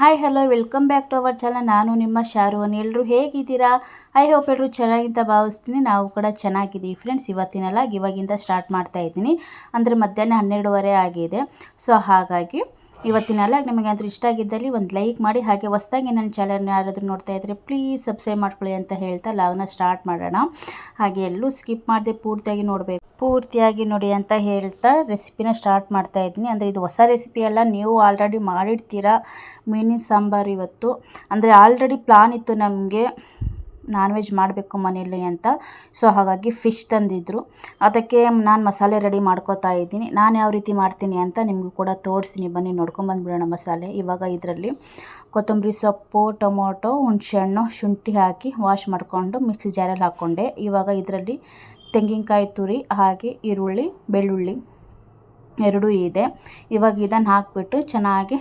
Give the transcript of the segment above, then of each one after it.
Hi hello welcome back to our channel ನಾನು ನಿಮ್ಮ ಶಾರುವನ್ ಎಲ್ಲರೂ ಹೇಗಿದ್ದೀರಾ? ಐ ಹೋಪ್ ಎಲ್ಲರೂ ಚೆನ್ನಾಗಿಂತ ಭಾವಿಸ್ತೀನಿ. ನಾವು ಕೂಡ ಚೆನ್ನಾಗಿದ್ದೀವಿ ಫ್ರೆಂಡ್ಸ್ ಇವತ್ತಿನೆಲ್ಲ ಇವಾಗಿಂದ ಸ್ಟಾರ್ಟ್ ಮಾಡ್ತಾ ಇದ್ದೀನಿ. ಅಂದರೆ ಮಧ್ಯಾಹ್ನ ಹನ್ನೆರಡುವರೆ ಆಗಿದೆ. ಸೊ ಹಾಗಾಗಿ ಇವತ್ತಿನೆಲ್ಲ ನಿಮಗೆ ಅಂತೂ ಇಷ್ಟ ಆಗಿದ್ದಲ್ಲಿ ಒಂದು ಲೈಕ್ ಮಾಡಿ, ಹಾಗೆ ಹೊಸ್ದಾಗಿ ನನ್ನ ಚಾನಲ್ನ ಯಾರಾದರೂ ನೋಡ್ತಾ ಇದ್ದರೆ ಪ್ಲೀಸ್ ಸಬ್ಸ್ಕ್ರೈಬ್ ಮಾಡ್ಕೊಳ್ಳಿ ಅಂತ ಹೇಳ್ತಾ ಲಾಗ್ನ ಸ್ಟಾರ್ಟ್ ಮಾಡೋಣ. ಹಾಗೆ ಎಲ್ಲೂ ಸ್ಕಿಪ್ ಮಾಡದೆ ಪೂರ್ತಿಯಾಗಿ ನೋಡಬೇಕು. ಪೂರ್ತಿಯಾಗಿ ನೋಡಿ ಅಂತ ಹೇಳ್ತಾ ರೆಸಿಪಿನ ಸ್ಟಾರ್ಟ್ ಮಾಡ್ತಾ ಇದ್ದೀನಿ. ಅಂದರೆ ಇದು ಹೊಸ ರೆಸಿಪಿ ಅಲ್ಲ, ನೀವು ಆಲ್ರೆಡಿ ಮಾಡಿರ್ತೀರಾ. ಮೀನಿನ ಸಾಂಬಾರು ಇವತ್ತು. ಅಂದರೆ ಆಲ್ರೆಡಿ ಪ್ಲಾನ್ ಇತ್ತು ನಮಗೆ. ನಾನ್ ವೆಜ್ ಮಾಡಬೇಕು ಮನೆಯಲ್ಲಿ ಅಂತ. ಸೊ ಹಾಗಾಗಿ ಫಿಶ್ ತಂದಿದ್ದರು ಅದಕ್ಕೆ ನಾನು ಮಸಾಲೆ ರೆಡಿ ಮಾಡ್ಕೋತಾ ಇದ್ದೀನಿ. ನಾನು ಯಾವ ರೀತಿ ಮಾಡ್ತೀನಿ ಅಂತ ನಿಮಗೂ ಕೂಡ ತೋರಿಸ್ತೀನಿ. ಬನ್ನಿ ನೋಡ್ಕೊಂಬಂದ್ಬಿಡೋಣ ಮಸಾಲೆ. ಇವಾಗ ಇದರಲ್ಲಿ ಕೊತ್ತಂಬರಿ ಸೊಪ್ಪು, ಟೊಮೊಟೊ, ಹುಣಸೆಹಣ್ಣು, ಶುಂಠಿ ಹಾಕಿ ವಾಶ್ ಮಾಡಿಕೊಂಡು ಮಿಕ್ಸಿ ಜಾರಲ್ಲಿ ಹಾಕ್ಕೊಂಡೆ. ಇವಾಗ ಇದರಲ್ಲಿ ತೆಂಗಿನಕಾಯಿ ತುರಿ, ಹಾಗೆ ಈರುಳ್ಳಿ, ಬೆಳ್ಳುಳ್ಳಿ. ಎರಡೂ ಇದೆ. ಇವಾಗ ಇದನ್ನು ಹಾಕಿಬಿಟ್ಟು ಚೆನ್ನಾಗಿ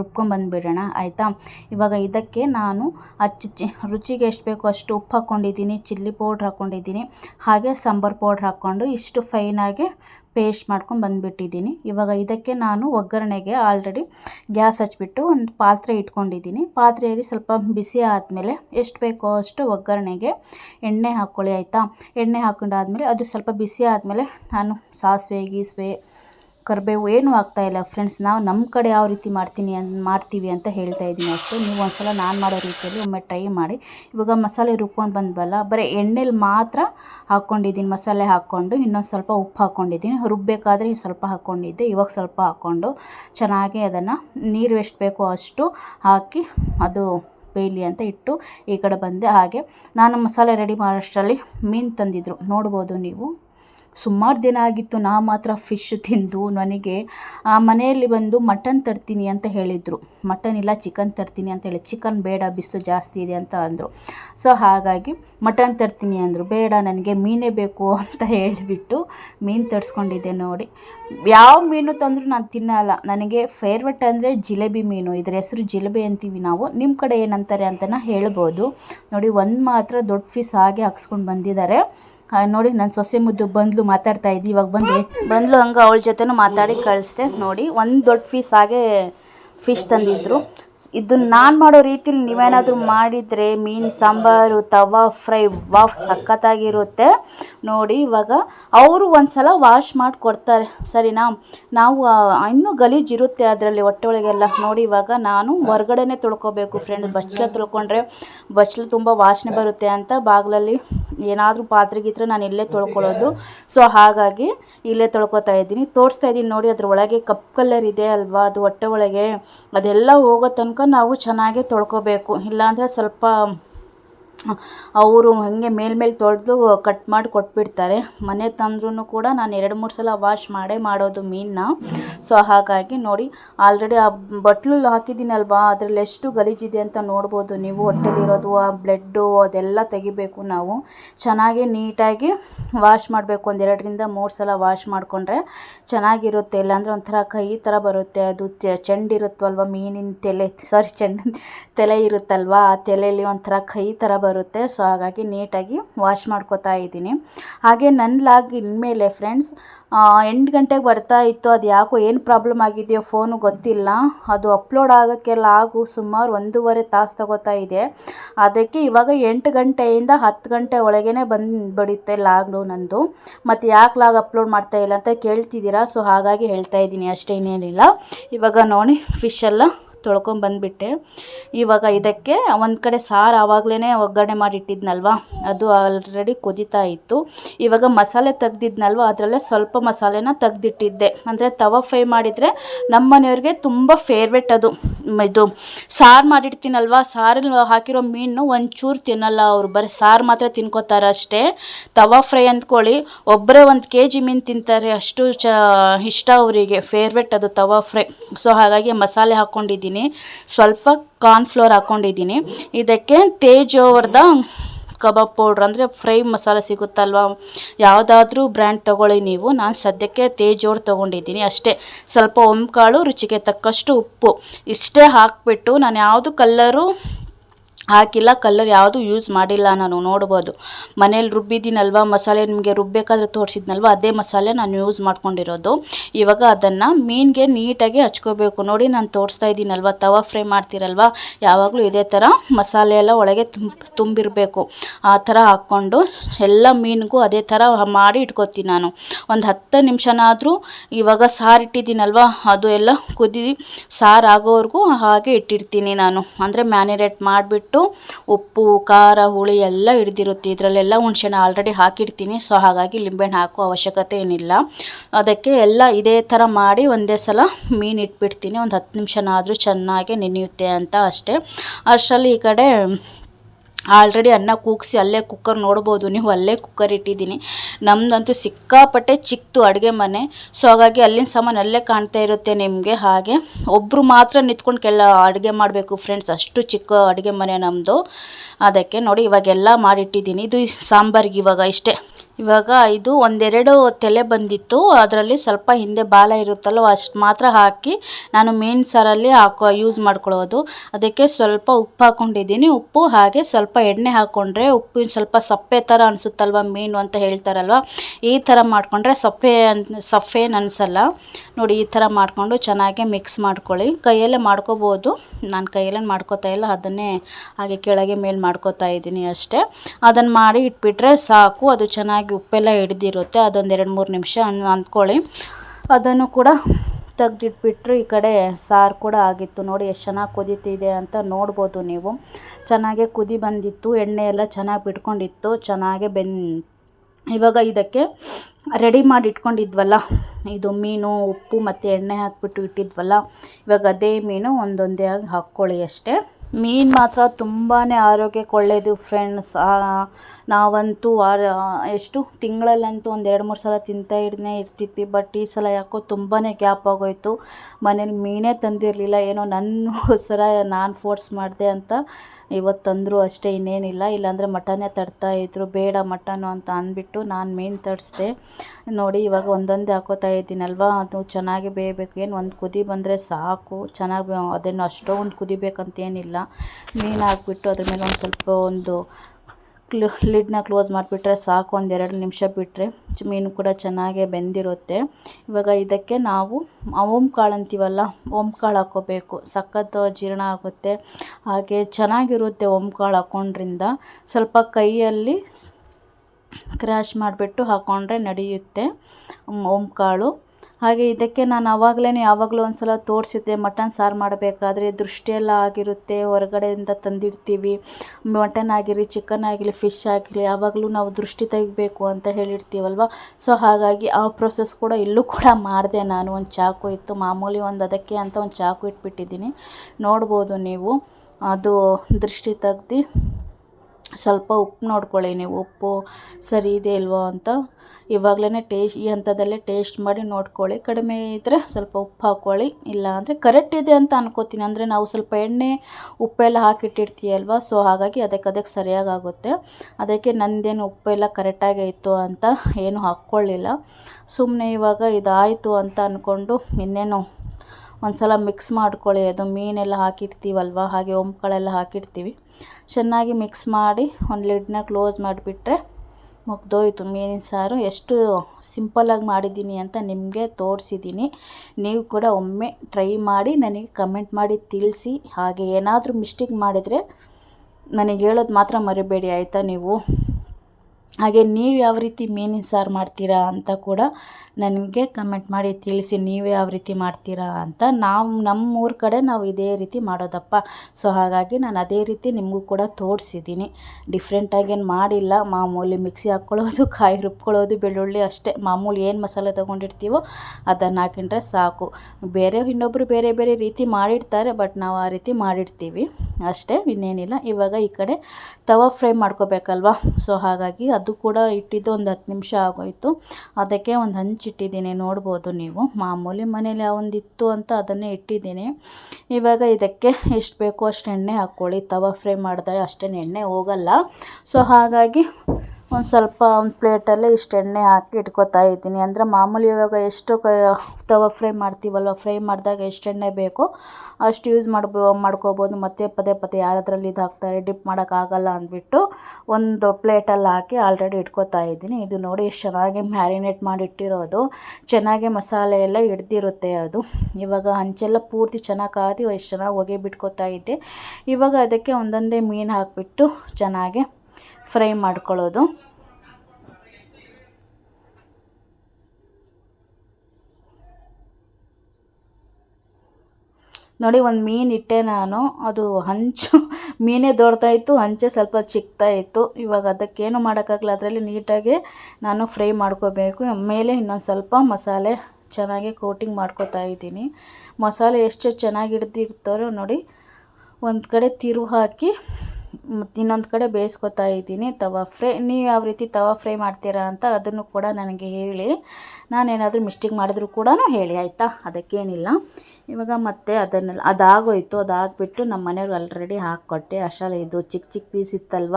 ರುಬ್ಕೊಂಬಂದುಬಿಡೋಣ ಆಯಿತಾ? ಇವಾಗ ಇದಕ್ಕೆ ನಾನು ಅಚ್ಚಿ ರುಚಿಗೆ ಎಷ್ಟು ಬೇಕೋ ಅಷ್ಟು ಉಪ್ಪು ಹಾಕ್ಕೊಂಡಿದ್ದೀನಿ, ಚಿಲ್ಲಿ ಪೌಡ್ರ್ ಹಾಕ್ಕೊಂಡಿದ್ದೀನಿ, ಹಾಗೆ ಸಾಂಬಾರು ಪೌಡ್ರ್ ಹಾಕ್ಕೊಂಡು ಇಷ್ಟು ಫೈನಾಗಿ ಪೇಸ್ಟ್ ಮಾಡ್ಕೊಂಡು ಬಂದುಬಿಟ್ಟಿದ್ದೀನಿ. ಇವಾಗ ಇದಕ್ಕೆ ನಾನು ಒಗ್ಗರಣೆಗೆ ಆಲ್ರೆಡಿ ಗ್ಯಾಸ್ ಹಚ್ಚಿಬಿಟ್ಟು ಒಂದು ಪಾತ್ರೆ ಇಟ್ಕೊಂಡಿದ್ದೀನಿ. ಪಾತ್ರೆಯಲ್ಲಿ ಸ್ವಲ್ಪ ಬಿಸಿ ಆದಮೇಲೆ ಎಷ್ಟು ಬೇಕೋ ಅಷ್ಟು ಒಗ್ಗರಣೆಗೆ ಎಣ್ಣೆ ಹಾಕ್ಕೊಳ್ಳಿ, ಆಯಿತಾ? ಎಣ್ಣೆ ಹಾಕೊಂಡಾದ್ಮೇಲೆ ಅದು ಸ್ವಲ್ಪ ಬಿಸಿ ಆದಮೇಲೆ ನಾನು ಸಾಸಿವೆ, ಗೀಸಿವೆ ಕರಿಬೇವು ಏನೂ ಇಲ್ಲ ಫ್ರೆಂಡ್ಸ್ ನಾವು ನಮ್ಮ ಕಡೆ ಯಾವ ರೀತಿ ಮಾಡ್ತೀನಿ ಅನ್, ಮಾಡ್ತೀವಿ ಅಂತ ಹೇಳ್ತಾ ಇದ್ದೀನಿ ಅಷ್ಟೇ. ನೀವು ಒಂದ್ಸಲ ನಾನು ಮಾಡೋ ರೀತಿಯಲ್ಲಿ ಒಮ್ಮೆ ಟ್ರೈ ಮಾಡಿ. ಇವಾಗ ಮಸಾಲೆ ರುಬ್ಕೊಂಡು ಬಂದ್ವಲ್ಲ, ಬರೀ ಎಣ್ಣೆಲಿ ಮಾತ್ರ ಹಾಕ್ಕೊಂಡಿದ್ದೀನಿ ಮಸಾಲೆ ಹಾಕ್ಕೊಂಡು. ಇನ್ನೊಂದು ಸ್ವಲ್ಪ ಉಪ್ಪು ಹಾಕ್ಕೊಂಡಿದ್ದೀನಿ. ರುಬ್ಬಬೇಕಾದ್ರೆ ಸ್ವಲ್ಪ ಹಾಕ್ಕೊಂಡಿದ್ದೆ, ಇವಾಗ ಸ್ವಲ್ಪ ಹಾಕ್ಕೊಂಡು. ಚೆನ್ನಾಗಿ ಅದನ್ನು ನೀರು ಎಷ್ಟು ಬೇಕೋ ಅಷ್ಟು ಹಾಕಿ ಅದು ಬೇಯಲಿ ಅಂತ ಇಟ್ಟು ಈ ಕಡೆ ಬಂದೆ. ಹಾಗೆ ನಾನು ಮಸಾಲೆ ರೆಡಿ ಮಾಡೋಷ್ಟರಲ್ಲಿ ಮೀನು ತಂದಿದ್ರು. ನೋಡ್ಬೋದು ನೀವು. ಸುಮಾರು ದಿನ ಆಗಿತ್ತು, ನಾ ಮಾತ್ರ ಫಿಶ್ ತಿಂದು ನನಗೆ. ಮನೆಯಲ್ಲಿ ಬಂದು ಮಟನ್ ತರ್ತೀನಿ ಅಂತ ಹೇಳಿದರು. ಮಟನ್ ಇಲ್ಲ ಚಿಕನ್ ತರ್ತೀನಿ ಅಂತ ಹೇಳಿ. ಚಿಕನ್ ಬೇಡ, ಬಿಸಿಲು ಜಾಸ್ತಿ ಇದೆ ಅಂತ ಅಂದರು. ಸೊ ಹಾಗಾಗಿ ಮಟನ್ ತರ್ತೀನಿ ಅಂದರು. ಬೇಡ, ನನಗೆ ಮೀನೇ ಬೇಕು ಅಂತ ಹೇಳಿಬಿಟ್ಟು ಮೀನು ತರಿಸ್ಕೊಂಡಿದ್ದೆ ನೋಡಿ. ಯಾವ ಮೀನು ತಂದರೂ ನಾನು ತಿನ್ನಲ್ಲ. ನನಗೆ ಫೇವ್ರೆಟ್ ಅಂದರೆ ಜಿಲೇಬಿ ಮೀನು. ಇದರ ಹೆಸರು ಜಿಲೇಬಿ ಅಂತೀವಿ ನಾವು. ನಿಮ್ಮ ಕಡೆ ಏನಂತಾರೆ ಅಂತನ ಹೇಳ್ಬೋದು. ನೋಡಿ, ಒಂದು ಮಾತ್ರ ದೊಡ್ಡ ಫೀಸ್ ಹಾಗೆ ಹಾಕ್ಸ್ಕೊಂಡು ಬಂದಿದ್ದಾರೆ. ನೋಡಿ ನನ್ನ ಸೊಸೆ ಮುದ್ದು ಬಂದ್ಲು ಮಾತಾಡ್ತಾ ಇದ್ದಿ ಇವಾಗ ಬಂದು ಬಂದ್ಲು ಹಂಗೆ ಅವಳ ಜೊತೆನೂ ಮಾತಾಡಿ ಕಳಿಸ್ದೆ. ನೋಡಿ, ಒಂದು ದೊಡ್ಡ ಫೀಸ್ ಹಾಗೆ ಫಿಶ್ ತಂದಿದ್ರು. ಇದು ನಾನು ಮಾಡೋ ರೀತಿಲಿ ನೀವೇನಾದರೂ ಮಾಡಿದರೆ ಮೀನು, ಸಾಂಬಾರು, ತವಾ, ಫ್ರೈ, ವಾಫ್ ಸಖತ್ತಾಗಿರುತ್ತೆ. ನೋಡಿ, ಇವಾಗ ಅವರು ಒಂದು ಸಲ ವಾಶ್ ಮಾಡಿ ಕೊಡ್ತಾರೆ ಸರಿನಾ? ನಾವು ಇನ್ನೂ ಗಲೀಜಿರುತ್ತೆ ಅದರಲ್ಲಿ ಹೊಟ್ಟೆ ಒಳಗೆಲ್ಲ ನೋಡಿ, ಇವಾಗ ನಾನು ಹೊರ್ಗಡೆನೇ ತೊಳ್ಕೊಬೇಕು ಫ್ರೆಂಡ್ ಬಚ್ಚಲ ತೊಳ್ಕೊಂಡ್ರೆ ಬಚ್ಚಲು ತುಂಬ ವಾಸನೆ ಬರುತ್ತೆ ಅಂತ ಬಾಗಿಲಲ್ಲಿ ಏನಾದರೂ ಪಾತ್ರೆ ಗೀತ್ರೆ ನಾನು ಇಲ್ಲೇ ತೊಳ್ಕೊಳ್ಳೋದು. ಸೊ ಹಾಗಾಗಿ ಇಲ್ಲೇ ತೊಳ್ಕೊತಾ ಇದ್ದೀನಿ. ತೋರಿಸ್ತಾ ಇದ್ದೀನಿ ನೋಡಿ ಅದ್ರ ಒಳಗೆ ಕಪ್ ಕಲರ್ ಇದೆ ಅಲ್ವಾ? ಅದು ಹೊಟ್ಟೆ ಒಳಗೆ ಅದೆಲ್ಲ ಹೋಗೋ ನಾವು ಚೆನ್ನಾಗಿ ತೊಳ್ಕೊಬೇಕು. ಇಲ್ಲಾಂದರೆ ಸ್ವಲ್ಪ ಅವರು ಹಾಗೆ ಮೇಲ್ಮೇಲೆ ತೊಳೆದು ಕಟ್ ಮಾಡಿ ಕೊಟ್ಬಿಡ್ತಾರೆ. ಮನೆ ತಂದ್ರೂ ಕೂಡ ನಾನು ಎರಡು, ಮೂರು ಸಲ ವಾಶ್ ಮಾಡೇ ಮಾಡೋದು ಮೀನನ್ನ ಸೊ ಹಾಗಾಗಿ ನೋಡಿ ಆಲ್ರೆಡಿ ಆ ಬಟ್ಲಲ್ಲಿ ಹಾಕಿದ್ದೀನಲ್ವಾ? ಅದರಲ್ಲಿ ಎಷ್ಟು ಗಲೀಜಿದೆ ಅಂತ ನೋಡ್ಬೋದು ನೀವು. ಹೊಟ್ಟೆಲಿರೋದು, ಆ ಬ್ಲಡ್ಡು, ಅದೆಲ್ಲ ತೆಗಿಬೇಕು ನಾವು. ಚೆನ್ನಾಗಿ ನೀಟಾಗಿ ವಾಶ್ ಮಾಡಬೇಕು. ಒಂದೆರಡರಿಂದ ಮೂರು ಸಲ ವಾಶ್ ಮಾಡಿಕೊಂಡ್ರೆ ಚೆನ್ನಾಗಿರುತ್ತೆ. ಇಲ್ಲಾಂದರೆ ಒಂಥರ ಕೈ ಥರ ಬರುತ್ತೆ. ಅದು ಚೆಂಡಿರುತ್ತಲ್ವ ಮೀನಿನ ತಲೆ? ಸಾರಿ ಚೆಂಡ, ತಲೆ ಇರುತ್ತಲ್ವ? ಆ ತಲೆಯಲ್ಲಿ ಒಂಥರ ಕೈ ಥರ ಸೊ ಹಾಗಾಗಿ ನೀಟಾಗಿ ವಾಶ್ ಮಾಡ್ಕೋತಾ ಇದ್ದೀನಿ. ಹಾಗೆ ನನ್ನ ಲಾಗ್ ಇನ್ಮೇಲೆ ಫ್ರೆಂಡ್ಸ್ ಎಂಟು ಗಂಟೆಗೆ ಬರ್ತಾ ಇತ್ತು. ಅದು ಯಾಕೋ ಏನು ಪ್ರಾಬ್ಲಮ್ ಆಗಿದೆಯೋ ಫೋನು ಗೊತ್ತಿಲ್ಲ. ಅದು ಅಪ್ಲೋಡ್ ಆಗೋಕ್ಕೆ ಲಾಗು ಸುಮಾರು ಒಂದೂವರೆ ತಾಸು ತಗೋತಾ ಇದೆ. ಅದಕ್ಕೆ ಇವಾಗ ಎಂಟು ಗಂಟೆಯಿಂದ ಹತ್ತು ಗಂಟೆ ಒಳಗೇ ಬಂದುಬಿಡುತ್ತೆ ಲಾಗು ನಂದು. ಮತ್ತು ಯಾಕೆ ಲಾಗ್ ಅಪ್ಲೋಡ್ ಮಾಡ್ತಾ ಇಲ್ಲ ಅಂತ ಕೇಳ್ತಿದ್ದೀರಾ? ಸೊ ಹಾಗಾಗಿ ಹೇಳ್ತಾ ಇದ್ದೀನಿ. ಅಷ್ಟೇನೇನಿಲ್ಲ ಇವಾಗ ನೋಡಿ ಫಿಶೆಲ್ಲ ತೊಳ್ಕೊಂಬಂದುಬಿಟ್ಟೆ ಇವಾಗ ಇದಕ್ಕೆ ಒಂದು ಕಡೆ ಸಾರು ಆವಾಗಲೇ ಒಗ್ಗರಣೆ ಮಾಡಿಟ್ಟಿದ್ನಲ್ವ? ಅದು ಆಲ್ರೆಡಿ ಕುದೀತಾ ಇತ್ತು. ಇವಾಗ ಮಸಾಲೆ ತೆಗ್ದಿದ್ನಲ್ವ? ಅದರಲ್ಲೇ ಸ್ವಲ್ಪ ಮಸಾಲೆನ ತೆಗ್ದಿಟ್ಟಿದ್ದೆ. ಅಂದರೆ ತವ ಫ್ರೈ ಮಾಡಿದರೆ ನಮ್ಮ ಮನೆಯವ್ರಿಗೆ ತುಂಬ ಫೇವ್ರೆಟ್ ಅದು. ಇದು ಸಾರು ಮಾಡಿಡ್ತೀನಲ್ವ? ಸಾರಲ್ಲಿ ಹಾಕಿರೋ ಮೀನು ಒಂಚೂರು ತಿನ್ನಲ್ಲ ಅವರು. ಬರೀ ಸಾರು ಮಾತ್ರ ತಿನ್ಕೋತಾರೆ ಅಷ್ಟೇ. ತವಾ ಫ್ರೈ ಅಂದ್ಕೊಳ್ಳಿ. ಒಬ್ಬರೇ ಒಂದು ಕೆ ಜಿ ಮೀನು ತಿಂತಾರೆ. ಅಷ್ಟು ಚ, ಇಷ್ಟ ಅವರಿಗೆ. ಫೇವ್ರೆಟ್ ಅದು ತವಾ ಫ್ರೈ ಸೊ ಹಾಗಾಗಿ ಮಸಾಲೆ ಹಾಕ್ಕೊಂಡಿದ್ದೀನಿ ಸ್ವಲ್ಪ ಕಾರ್ನ್ಫ್ಲೋರ್ ಹಾಕ್ಕೊಂಡಿದ್ದೀನಿ ಇದಕ್ಕೆ ತೇಜೋವರ್ದ ಕಬಾಬ್ ಪೌಡ್ರ್ ಅಂದರೆ ಫ್ರೈ ಮಸಾಲೆ ಸಿಗುತ್ತಲ್ವ? ಯಾವುದಾದ್ರೂ ಬ್ರ್ಯಾಂಡ್ ತೊಗೊಳ್ಳಿ ನೀವು. ನಾನು ಸದ್ಯಕ್ಕೆ ತೇಜೋಡ್ ತೊಗೊಂಡಿದ್ದೀನಿ ಅಷ್ಟೇ. ಸ್ವಲ್ಪ ಕಾಳು, ರುಚಿಗೆ ತಕ್ಕಷ್ಟು ಉಪ್ಪು. ಇಷ್ಟೇ ಹಾಕಿಬಿಟ್ಟು ನಾನು ಯಾವುದು ಕಲ್ಲರು ಹಾಕಿಲ್ಲ, ಕಲ್ಲರ್ ಯಾವುದು ಯೂಸ್ ಮಾಡಿಲ್ಲ ನಾನು, ನೋಡ್ಬೋದು. ಮನೇಲಿ ರುಬ್ಬಿದ್ದೀನಲ್ವ, ಮಸಾಲೆ ನಿಮಗೆ ರುಬ್ಬೇಕಾದ್ರೆ ತೋರಿಸಿದ್ನಲ್ವ, ಅದೇ ಮಸಾಲೆ ನಾನು ಯೂಸ್ ಮಾಡ್ಕೊಂಡಿರೋದು. ಇವಾಗ ಅದನ್ನು ಮೀನಿಗೆ ನೀಟಾಗಿ ಹಚ್ಕೋಬೇಕು. ನೋಡಿ ನಾನು ತೋರಿಸ್ತಾ ಇದ್ದೀನಲ್ವ, ತವಾ ಫ್ರೈ ಮಾಡ್ತೀರಲ್ವ, ಯಾವಾಗಲೂ ಇದೇ ಥರ ಮಸಾಲೆ ಎಲ್ಲ ಒಳಗೆ ತುಂಬ ತುಂಬಿರಬೇಕು. ಆ ಥರ ಹಾಕ್ಕೊಂಡು ಎಲ್ಲ ಮೀನಿಗೂ ಅದೇ ಥರ ಮಾಡಿ ಇಟ್ಕೋತೀನಿ ನಾನು. ಒಂದು ಹತ್ತು ನಿಮಿಷನಾದರೂ ಇವಾಗ ಸಾರು ಇಟ್ಟಿದ್ದೀನಲ್ವ, ಅದು ಎಲ್ಲ ಕುದಿ, ಸಾರು ಆಗೋವರೆಗೂ ಹಾಗೆ ಇಟ್ಟಿರ್ತೀನಿ ನಾನು. ಅಂದರೆ ಮ್ಯಾನಿರೇಟ್ ಮಾಡಿಬಿಟ್ಟು ಉಪ್ಪು, ಖಾರ, ಹುಳಿ ಎಲ್ಲ ಹಿಡ್ದಿರುತ್ತೆ. ಇದರಲ್ಲೆಲ್ಲ ಹುಣ್ಸೆನ ಆಲ್ರೆಡಿ ಹಾಕಿಡ್ತೀನಿ. ಸೊ ಹಾಗಾಗಿ ಲಿಂಬೆಹಣ್ಣು ಹಾಕೋ ಅವಶ್ಯಕತೆ ಏನಿಲ್ಲ. ಅದಕ್ಕೆ ಎಲ್ಲ ಇದೇ ಥರ ಮಾಡಿ ಒಂದೇ ಸಲ ಮೀನು ಇಟ್ಬಿಡ್ತೀನಿ. ಒಂದು ಹತ್ತು ನಿಮಿಷನಾದರೂ ಚೆನ್ನಾಗಿ ನೆನೆಯುತ್ತೆ ಅಂತ ಅಷ್ಟೇ. ಅಷ್ಟರಲ್ಲಿ ಈ ಕಡೆ ಆಲ್ರೆಡಿ ಅನ್ನ ಕೂಗಿಸಿ ಅಲ್ಲೇ ಕುಕ್ಕರ್ ನೋಡ್ಬೋದು. ನೀವು ಅಲ್ಲೇ ಕುಕ್ಕರ್ ಇಟ್ಟಿದ್ದೀನಿ. ನಮ್ಮದಂತೂ ಸಿಕ್ಕಾಪಟ್ಟೆ ಚಿಕ್ಕದು ಅಡುಗೆ ಮನೆ. ಸೊ ಹಾಗಾಗಿ ಅಲ್ಲಿನ ಸಾಮಾನು ಅಲ್ಲೇ ಕಾಣ್ತಾ ಇರುತ್ತೆ ನಿಮಗೆ ಹಾಗೆ. ಒಬ್ಬರು ಮಾತ್ರ ನಿಂತ್ಕೊಂಡು ಕೆಲ ಅಡುಗೆ ಮಾಡಬೇಕು ಫ್ರೆಂಡ್ಸ್ ಅಷ್ಟು ಚಿಕ್ಕ ಅಡುಗೆ ಮನೆ ನಮ್ಮದು ಅದಕ್ಕೆ ನೋಡಿ ಇವಾಗೆಲ್ಲ ಮಾಡಿಟ್ಟಿದ್ದೀನಿ. ಇದು ಸಾಂಬಾರಿಗೆ ಇವಾಗ ಇಷ್ಟೇ. ಇವಾಗ ಇದು ಒಂದೆರಡು ತಲೆ ಬಂದಿತ್ತು. ಅದರಲ್ಲಿ ಸ್ವಲ್ಪ ಹಿಂದೆ ಬಾಲ ಇರುತ್ತಲ್ವ, ಅಷ್ಟು ಮಾತ್ರ ಹಾಕಿ ನಾನು ಮೀನು ಸಾರಲ್ಲಿ ಹಾಕೋ ಯೂಸ್ ಮಾಡ್ಕೊಳ್ಳೋದು. ಅದಕ್ಕೆ ಸ್ವಲ್ಪ ಉಪ್ಪು ಹಾಕ್ಕೊಂಡಿದ್ದೀನಿ. ಉಪ್ಪು ಹಾಗೆ ಸ್ವಲ್ಪ ಎಣ್ಣೆ ಹಾಕ್ಕೊಂಡ್ರೆ ಉಪ್ಪಿನ ಸ್ವಲ್ಪ ಸಪ್ಪೆ ಥರ ಅನಿಸುತ್ತಲ್ವ ಮೀನು ಅಂತ ಹೇಳ್ತಾರಲ್ವ? ಈ ಥರ ಮಾಡಿಕೊಂಡ್ರೆ ಸಪ್ಪೆ ಅನ್ ಸಪ್ಪೆ ಅನಿಸಲ್ಲ. ನೋಡಿ ಈ ಥರ ಮಾಡಿಕೊಂಡು ಚೆನ್ನಾಗಿ ಮಿಕ್ಸ್ ಮಾಡ್ಕೊಳ್ಳಿ. ಕೈಯಲ್ಲೇ ಮಾಡ್ಕೋಬೋದು. ನಾನು ಕೈಯಲ್ಲೇ ಮಾಡ್ಕೋತಾ ಇಲ್ಲ, ಅದನ್ನೇ ಹಾಗೆ ಕೆಳಗೆ ಮೇಲೆ ಮಾಡ್ಕೋತಾ ಇದ್ದೀನಿ ಅಷ್ಟೇ. ಅದನ್ನು ಮಾಡಿ ಇಟ್ಬಿಟ್ರೆ ಸಾಕು, ಅದು ಚೆನ್ನಾಗಿ ಉಪ್ಪೆಲ್ಲ ಹಿಡ್ದಿರುತ್ತೆ, ಅದೊಂದು ಎರಡು ಮೂರು ನಿಮಿಷ ಅಂದ್ಕೊಳ್ಳಿ ಅದನ್ನು ಕೂಡ ತೆಗ್ದಿಟ್ಬಿಟ್ರು, ಈ ಕಡೆ ಸಾರು ಕೂಡ ಆಗಿತ್ತು. ನೋಡಿ ಎಷ್ಟು ಚೆನ್ನಾಗಿ ಕುದೀತಿದೆ ಅಂತ ನೋಡ್ಬೋದು ನೀವು. ಚೆನ್ನಾಗೆ ಕುದಿ ಬಂದಿತ್ತು ಎಣ್ಣೆ ಎಲ್ಲ ಚೆನ್ನಾಗಿ ಬಿಟ್ಕೊಂಡಿತ್ತು, ಚೆನ್ನಾಗೆ ಬೆನ್ ಇವಾಗ ಇದಕ್ಕೆ ರೆಡಿ ಮಾಡಿ ಇಟ್ಕೊಂಡಿದ್ವಲ್ಲ ಇದು ಮೀನು, ಉಪ್ಪು ಮತ್ತು ಎಣ್ಣೆ ಹಾಕ್ಬಿಟ್ಟು ಇಟ್ಟಿದ್ವಲ್ಲ. ಇವಾಗ ಅದೇ ಮೀನು ಒಂದೊಂದೇ ಆಗಿ ಹಾಕ್ಕೊಳ್ಳಿ ಅಷ್ಟೇ. ಮೀನು ಮಾತ್ರ ತುಂಬಾ ಆರೋಗ್ಯಕ್ಕೆ ಒಳ್ಳೆಯದು ಫ್ರೆಂಡ್ಸ್ ನಾವಂತೂ ವಾರ, ಎಷ್ಟು ತಿಂಗಳಲ್ಲಂತೂ ಒಂದು ಎರಡು ಮೂರು ಸಲ ತಿಂತಾ ಇಡ್ನೇ ಇರ್ತಿದ್ವಿ. ಬಟ್ ಈ ಸಲ ಯಾಕೋ ತುಂಬಾ ಗ್ಯಾಪ್ ಆಗೋಯಿತು. ಮನೇಲಿ ಮೀನೇ ತಂದಿರಲಿಲ್ಲ. ಏನೋ ನನ್ನಗೋಸ್ಕರ ನಾನು ಫೋರ್ಸ್ ಮಾಡಿದೆ ಅಂತ ಇವತ್ತು ತಂದರೂ ಅಷ್ಟೇ ಇನ್ನೇನಿಲ್ಲ. ಇಲ್ಲಾಂದರೆ ಮಟನ್ನೇ ತರ್ತಾ ಇದ್ದರು ಬೇಡ ಮಟನು ಅಂತ ಅಂದ್ಬಿಟ್ಟು ನಾನು ಮೀನು ತರಿಸ್ದೆ ನೋಡಿ ಇವಾಗ ಒಂದೊಂದೇ ಹಾಕೋತಾ ಇದ್ದೀನಲ್ವ? ಅದು ಚೆನ್ನಾಗಿ ಬೇಯಬೇಕು. ಏನು ಒಂದು ಕುದಿ ಬಂದರೆ ಸಾಕು. ಚೆನ್ನಾಗಿ ಅದನ್ನು ಅಷ್ಟೊಂದು ಕುದಿಬೇಕಂತೇನಿಲ್ಲ. ಮೀನು ಹಾಕ್ಬಿಟ್ಟು ಅದ್ರ ಮೇಲೆ ಒಂದು ಸ್ವಲ್ಪ ಒಂದು ಕ್ಲೋ, ಲಿಡ್ನ ಕ್ಲೋಸ್ ಮಾಡಿಬಿಟ್ರೆ ಸಾಕು ಒಂದೆರಡು ನಿಮಿಷ ಬಿಟ್ಟರೆ ಮೀನು ಕೂಡ ಚೆನ್ನಾಗೇ ಬೆಂದಿರುತ್ತೆ. ಇವಾಗ ಇದಕ್ಕೆ ನಾವು ಓಮ್ ಕಾಳು ಅಂತೀವಲ್ಲ ಓಮ್ ಕಾಳು ಹಾಕ್ಕೋಬೇಕು ಸಖತ್ತು ಜೀರ್ಣ ಆಗುತ್ತೆ. ಹಾಗೆ ಚೆನ್ನಾಗಿರುತ್ತೆ ಓಮ್ ಕಾಳು ಹಾಕ್ಕೊಂಡ್ರಿಂದ ಸ್ವಲ್ಪ ಕೈಯಲ್ಲಿ ಕ್ರ್ಯಾಶ್ ಮಾಡಿಬಿಟ್ಟು ಹಾಕ್ಕೊಂಡ್ರೆ ನಡೆಯುತ್ತೆ. ಓಮ್ ಕಾಳು. ಹಾಗೆ ಇದಕ್ಕೆ ನಾನು ಆವಾಗಲೇ ಯಾವಾಗಲೂ ಒಂದು ಸಲ ತೋರಿಸಿದ್ದೆ, ಮಟನ್ ಸಾರು ಮಾಡಬೇಕಾದ್ರೆ ದೃಷ್ಟಿಯೆಲ್ಲ ಆಗಿರುತ್ತೆ, ಹೊರಗಡೆಯಿಂದ ತಂದಿರ್ತೀವಿ ಮಟನ್ ಆಗಿರಲಿ, ಚಿಕನ್ ಆಗಿರಲಿ, ಫಿಶ್ ಆಗಿರಲಿ, ಯಾವಾಗಲೂ ನಾವು ದೃಷ್ಟಿ ತೆಗಿಬೇಕು ಅಂತ ಹೇಳಿರ್ತೀವಲ್ವ? ಸೊ ಹಾಗಾಗಿ ಆ ಪ್ರೊಸೆಸ್ ಕೂಡ ಇಲ್ಲೂ ಕೂಡ ಮಾಡಿದೆ ನಾನು. ಒಂದು ಚಾಕು ಇತ್ತು, ಮಾಮೂಲಿ ಒಂದು ಅದಕ್ಕೆ ಅಂತ ಒಂದು ಚಾಕು ಇಟ್ಬಿಟ್ಟಿದ್ದೀನಿ. ನೋಡ್ಬೋದು ನೀವು. ಅದು ದೃಷ್ಟಿ ತೆಗ್ದು ಸ್ವಲ್ಪ ಉಪ್ಪು ನೋಡ್ಕೊಳ್ಳಿ ನೀವು. ಉಪ್ಪು ಸರಿ ಇದೆ ಇಲ್ವೋ ಅಂತ. ಇವಾಗಲೇ ಟೇಸ್ಟ್, ಈ ಹಂತದಲ್ಲೇ ಟೇಸ್ಟ್ ಮಾಡಿ ನೋಡ್ಕೊಳ್ಳಿ. ಕಡಿಮೆ ಇದ್ದರೆ ಸ್ವಲ್ಪ ಉಪ್ಪು ಹಾಕ್ಕೊಳ್ಳಿ. ಇಲ್ಲ ಅಂದರೆ ಕರೆಕ್ಟ್ ಇದೆ ಅಂತ ಅನ್ಕೋತೀನಿ. ಅಂದರೆ ನಾವು ಸ್ವಲ್ಪ ಎಣ್ಣೆ, ಉಪ್ಪೆಲ್ಲ ಹಾಕಿಟ್ಟಿರ್ತೀಯಲ್ವ? ಸೊ, ಹಾಗಾಗಿ ಅದಕ್ಕೆ ಅದಕ್ಕೆ ಸರಿಯಾಗಿ ಆಗುತ್ತೆ ಅದಕ್ಕೆ ನಂದೇನು ಉಪ್ಪೆಲ್ಲ ಕರೆಕ್ಟಾಗಿ ಇತ್ತು ಅಂತ ಏನು ಹಾಕ್ಕೊಳ್ಳಿಲ್ಲ. ಸುಮ್ಮನೆ ಇವಾಗ ಇದಾಯಿತು ಅಂತ ಅಂದ್ಕೊಂಡು ಇನ್ನೇನು ಒಂದು ಸಲ ಮಿಕ್ಸ್ ಮಾಡ್ಕೊಳ್ಳಿ. ಅದು ಮೀನೆಲ್ಲ ಹಾಕಿರ್ತೀವಲ್ವ? ಹಾಗೆ ಒಂಪುಗಳೆಲ್ಲ ಹಾಕಿರ್ತೀವಿ. ಚೆನ್ನಾಗಿ ಮಿಕ್ಸ್ ಮಾಡಿ ಒಂದು ಲಿಡ್ನ ಕ್ಲೋಸ್ ಮಾಡಿಬಿಟ್ರೆ ಮುಗ್ದೋಯ್ತು. ಮೀನಿನ ಸಾರು ಎಷ್ಟು ಸಿಂಪಲ್ಲಾಗಿ ಮಾಡಿದ್ದೀನಿ ಅಂತ ನಿಮಗೆ ತೋರಿಸಿದ್ದೀನಿ ನೀವು ಕೂಡ ಒಮ್ಮೆ ಟ್ರೈ ಮಾಡಿ, ನನಗೆ ಕಮೆಂಟ್ ಮಾಡಿ ತಿಳಿಸಿ. ಹಾಗೆ ಏನಾದರೂ ಮಿಸ್ಟೇಕ್ ಮಾಡಿದರೆ ನನಗೆ ಹೇಳೋದು ಮಾತ್ರ ಮರಿಬೇಡಿ, ಆಯಿತಾ ನೀವು? ಹಾಗೆ ನೀವು ಯಾವ ರೀತಿ ಮೀನಿನ ಸಾರು ಮಾಡ್ತೀರಾ ಅಂತ ಕೂಡ ನನಗೆ ಕಮೆಂಟ್ ಮಾಡಿ ತಿಳಿಸಿ ನೀವು ಯಾವ ರೀತಿ ಮಾಡ್ತೀರಾ ಅಂತ. ನಾವು ನಮ್ಮ ಊರ ಕಡೆ ನಾವು ಇದೇ ರೀತಿ ಮಾಡೋದಪ್ಪ. ಸೊ ಹಾಗಾಗಿ ನಾನು ಅದೇ ರೀತಿ ನಿಮಗೂ ಕೂಡ ತೋರಿಸಿದ್ದೀನಿ. ಡಿಫ್ರೆಂಟಾಗೇನು ಮಾಡಿಲ್ಲ. ಮಾಮೂಲಿ ಮಿಕ್ಸಿ ಹಾಕ್ಕೊಳ್ಳೋದು, ಕಾಯಿ ರುಬ್ಕೊಳ್ಳೋದು, ಬೆಳ್ಳುಳ್ಳಿ ಅಷ್ಟೇ. ಮಾಮೂಲಿ ಏನು ಮಸಾಲೆ ತೊಗೊಂಡಿರ್ತೀವೋ ಅದನ್ನು ಹಾಕಿದ್ರೆ ಸಾಕು. ಬೇರೆ ಇನ್ನೊಬ್ಬರು ಬೇರೆ ಬೇರೆ ರೀತಿ ಮಾಡಿರ್ತಾರೆ ಬಟ್ ನಾವು ಆ ರೀತಿ ಮಾಡಿರ್ತೀವಿ. ಅಷ್ಟೇ, ಇನ್ನೇನಿಲ್ಲ. ಇವಾಗ ಈ ಕಡೆ ತವಾ ಫ್ರೈ ಮಾಡ್ಕೋಬೇಕಲ್ವ? ಸೊ ಹಾಗಾಗಿ ಅದು ಕೂಡ ಇಟ್ಟಿದ್ದು ಒಂದು ಹತ್ತು ನಿಮಿಷ ಆಗೋಯಿತು. ಅದಕ್ಕೆ ಒಂದು ಹಂಚಿಟ್ಟಿದ್ದೀನಿ ನೋಡ್ಬೋದು ನೀವು. ಮಾಮೂಲಿ ಮನೇಲಿ ಯಾವೊಂದಿತ್ತು ಅಂತ ಅದನ್ನೇ ಇಟ್ಟಿದ್ದೀನಿ. ಇವಾಗ ಇದಕ್ಕೆ ಎಷ್ಟು ಬೇಕೋ ಅಷ್ಟು ಎಣ್ಣೆ ಹಾಕ್ಕೊಳ್ಳಿ. ತವಾ ಫ್ರೈ ಮಾಡಿದ್ರೆ ಅಷ್ಟೇನು ಎಣ್ಣೆ ಹೋಗಲ್ಲ. ಸೊ ಹಾಗಾಗಿ ಒಂದು ಸ್ವಲ್ಪ ಒಂದು ಪ್ಲೇಟಲ್ಲೇ ಇಷ್ಟು ಎಣ್ಣೆ ಹಾಕಿ ಇಟ್ಕೊತಾ ಇದ್ದೀನಿ. ಅಂದರೆ ಮಾಮೂಲಿ ಇವಾಗ ಎಷ್ಟು ಕ ತವ ಫ್ರೈ ಮಾಡ್ತೀವಲ್ವ, ಫ್ರೈ ಮಾಡಿದಾಗ ಎಷ್ಟು ಎಣ್ಣೆ ಬೇಕೋ ಅಷ್ಟು ಯೂಸ್ ಮಾಡ್ಬೋ, ಮಾಡ್ಕೋಬೋದು. ಮತ್ತೆ ಪದೇ ಪದೇ ಯಾರದ್ರಲ್ಲಿ ಇದು ಹಾಕ್ತಾರೆ, ಡಿಪ್ ಮಾಡೋಕ್ಕಾಗಲ್ಲ ಅಂದ್ಬಿಟ್ಟು ಒಂದು ಪ್ಲೇಟಲ್ಲಿ ಹಾಕಿ ಆಲ್ರೆಡಿ ಇಟ್ಕೊತಾ ಇದ್ದೀನಿ. ಇದು ನೋಡಿ ಎಷ್ಟು ಚೆನ್ನಾಗಿ ಮ್ಯಾರಿನೇಟ್ ಮಾಡಿಟ್ಟಿರೋದು. ಚೆನ್ನಾಗಿ ಮಸಾಲೆ ಎಲ್ಲ ಹಿಡ್ದಿರುತ್ತೆ ಅದು. ಇವಾಗ ಹಂಚೆಲ್ಲ ಪೂರ್ತಿ ಚೆನ್ನಾಗಿ ಕಾದಿ ಎಷ್ಟು ಚೆನ್ನಾಗಿ ಹೊಗೆ ಬಿಟ್ಕೊತಾ ಇದ್ದೆ. ಇವಾಗ ಅದಕ್ಕೆ ಒಂದೊಂದೇ ಮೀನು ಹಾಕಿಬಿಟ್ಟು ಚೆನ್ನಾಗಿ ಫ್ರೈ ಮಾಡ್ಕೊಳ್ಳೋದು. ನೋಡಿ, ಒಂದು ಮೀನು ಇಟ್ಟೆ ನಾನು. ಅದು ಹಂಚು, ಮೀನೇ ಇತ್ತು ಹಂಚೆ ಸ್ವಲ್ಪ ಇತ್ತು ಇವಾಗ ಅದಕ್ಕೇನು ಮಾಡೋಕ್ಕಾಗಲ್ಲ, ಅದರಲ್ಲಿ ನೀಟಾಗಿ ನಾನು ಫ್ರೈ ಮಾಡ್ಕೋಬೇಕು. ಮೇಲೆ ಇನ್ನೊಂದು ಸ್ವಲ್ಪ ಮಸಾಲೆ ಚೆನ್ನಾಗಿ ಕೋಟಿಂಗ್ ಮಾಡ್ಕೋತಾ ಇದ್ದೀನಿ. ಮಸಾಲೆ ಎಷ್ಟು ಚೆನ್ನಾಗಿ ಹಿಡ್ದಿರ್ತಾರೋ ನೋಡಿ, ಒಂದು ಕಡೆ ತಿರುವು ಹಾಕಿ ಮತ್ತು ಇನ್ನೊಂದು ಕಡೆ ಬೇಯಿಸ್ಕೊತಾ ಇದ್ದೀನಿ. ತವಾ ಫ್ರೈ, ನೀವು ಯಾವ ರೀತಿ ತವಾ ಫ್ರೈ ಮಾಡ್ತೀರಾ ಅಂತ ಅದನ್ನು ಕೂಡ ನನಗೆ ಹೇಳಿ. ನಾನೇನಾದರೂ ಮಿಸ್ಟೇಕ್ ಮಾಡಿದ್ರು ಕೂಡ ಹೇಳಿ, ಆಯಿತಾ? ಅದಕ್ಕೇನಿಲ್ಲ. ಇವಾಗ ಮತ್ತೆ ಅದನ್ನೆಲ್ಲ, ಅದಾಗೋಯಿತು. ಅದಾಗ್ಬಿಟ್ಟು ನಮ್ಮ ಮನೆಯವ್ರಿಗೆ ಆಲ್ರೆಡಿ ಹಾಕ್ಕೊಟ್ಟೆ. ಅಷ್ಟರಲ್ಲಿ ಇದು ಚಿಕ್ಕ ಚಿಕ್ಕ ಪೀಸ್ ಇತ್ತಲ್ವ?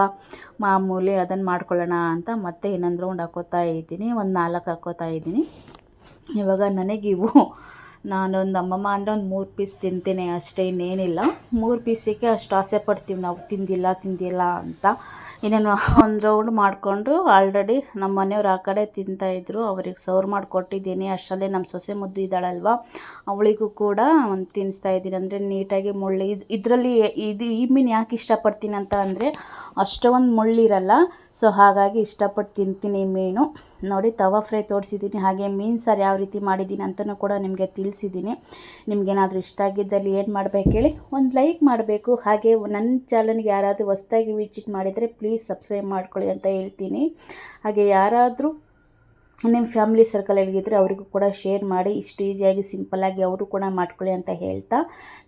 ಮಾಮೂಲಿ ಅದನ್ನು ಮಾಡ್ಕೊಳ್ಳೋಣ ಅಂತ ಮತ್ತೆ ಇನ್ನೊಂದು ರೌಂಡ್ ಹಾಕೋತಾ ಇದ್ದೀನಿ. ಒಂದು ನಾಲ್ಕು ಹಾಕೋತಾ ಇದ್ದೀನಿ. ಇವಾಗ ನನಗಿವು ನಾನೊಂದು ಅಮ್ಮಮ್ಮ ಅಂದರೆ ಒಂದು ಮೂರು ಪೀಸ್ ತಿಂತೀನಿ ಅಷ್ಟೇ, ಇನ್ನೇನಿಲ್ಲ. ಮೂರು ಪೀಸಿಗೆ ಅಷ್ಟು ಆಸೆ ಪಡ್ತೀವಿ ನಾವು, ತಿಂದಿಲ್ಲ ತಿಂದಿಲ್ಲ ಅಂತ. ಇನ್ನೇನು ಒಂದು ರೌಂಡ್ ಮಾಡಿಕೊಂಡು ಆಲ್ರೆಡಿ ನಮ್ಮ ಮನೆಯವ್ರು ಆ ಕಡೆ ತಿಂತಾಯಿದ್ರು ಅವ್ರಿಗೆ ಸರ್ವ್ ಮಾಡಿಕೊಟ್ಟಿದ್ದೀನಿ. ಅಷ್ಟರಲ್ಲೇ ನಮ್ಮ ಸೊಸೆ ಮುದ್ದು ಇದ್ದಾಳಲ್ವ, ಅವಳಿಗೂ ಕೂಡ ಒಂದು ತಿನ್ನಿಸ್ತಾ ಇದ್ದೀನಿ. ಅಂದರೆ ನೀಟಾಗಿ ಮುಳ್ಳು ಇದು ಇದರಲ್ಲಿ ಇದು ಈ ಮೀನು ಯಾಕೆ ಇಷ್ಟಪಡ್ತೀನಿ ಅಂತ ಅಂದರೆ ಅಷ್ಟೊಂದು ಮುಳ್ಳಿರಲ್ಲ. ಸೊ ಹಾಗಾಗಿ ಇಷ್ಟಪಟ್ಟು ತಿಂತೀನಿ ಮೀನು. ನೋಡಿ, ತವಾ ಫ್ರೈ ತೋರಿಸಿದ್ದೀನಿ ಹಾಗೆ ಮೀನು ಸಾರು ಯಾವ ರೀತಿ ಮಾಡಿದ್ದೀನಿ ಅಂತಲೂ ಕೂಡ ನಿಮಗೆ ತಿಳಿಸಿದ್ದೀನಿ ನಿಮಗೇನಾದರೂ ಇಷ್ಟ ಆಗಿದ್ದಲ್ಲಿ ಏನು ಮಾಡಬೇಕು ಹೇಳಿ ಒಂದು ಲೈಕ್ ಮಾಡಬೇಕು. ಹಾಗೆ ನನ್ನ ಚಾನಲ್ಗೆ ಯಾರಾದರೂ ಹೊಸ್ದಾಗಿ ವಿಸಿಟ್ ಮಾಡಿದರೆ ಪ್ಲೀಸ್ ಸಬ್ಸ್ಕ್ರೈಬ್ ಮಾಡ್ಕೊಳ್ಳಿ ಅಂತ ಹೇಳ್ತೀನಿ. ಹಾಗೆ ಯಾರಾದರೂ ನಿಮ್ಮ ಫ್ಯಾಮಿಲಿ ಸರ್ಕಲಲ್ಲಿದ್ದರೆ ಅವರಿಗೂ ಕೂಡ ಶೇರ್ ಮಾಡಿ, ಇಷ್ಟು ಈಸಿಯಾಗಿ ಸಿಂಪಲ್ಲಾಗಿ ಅವರು ಕೂಡ ಮಾಡ್ಕೊಳ್ಳಿ ಅಂತ ಹೇಳ್ತಾ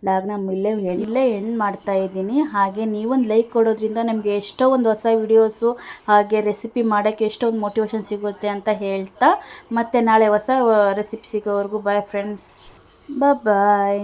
ಲಾಗ್ನ ಇಲ್ಲೇ ಇಲ್ಲೇ ಎಂಡ್ ಮಾಡ್ತಾ ಇದ್ದೀನಿ. ಹಾಗೆ ನೀವೊಂದು ಲೈಕ್ ಕೊಡೋದ್ರಿಂದ ನಮಗೆ ಎಷ್ಟೋ ಒಂದು ಹೊಸ ವಿಡಿಯೋಸು ಹಾಗೆ ರೆಸಿಪಿ ಮಾಡೋಕ್ಕೆ ಎಷ್ಟೋ ಒಂದು ಮೋಟಿವೇಶನ್ ಸಿಗುತ್ತೆ ಅಂತ ಹೇಳ್ತಾ, ಮತ್ತೆ ನಾಳೆ ಹೊಸ ರೆಸಿಪಿ ಸಿಗೋವರೆಗೂ ಬಾಯ್ ಫ್ರೆಂಡ್ಸ್ ಬಾಯ್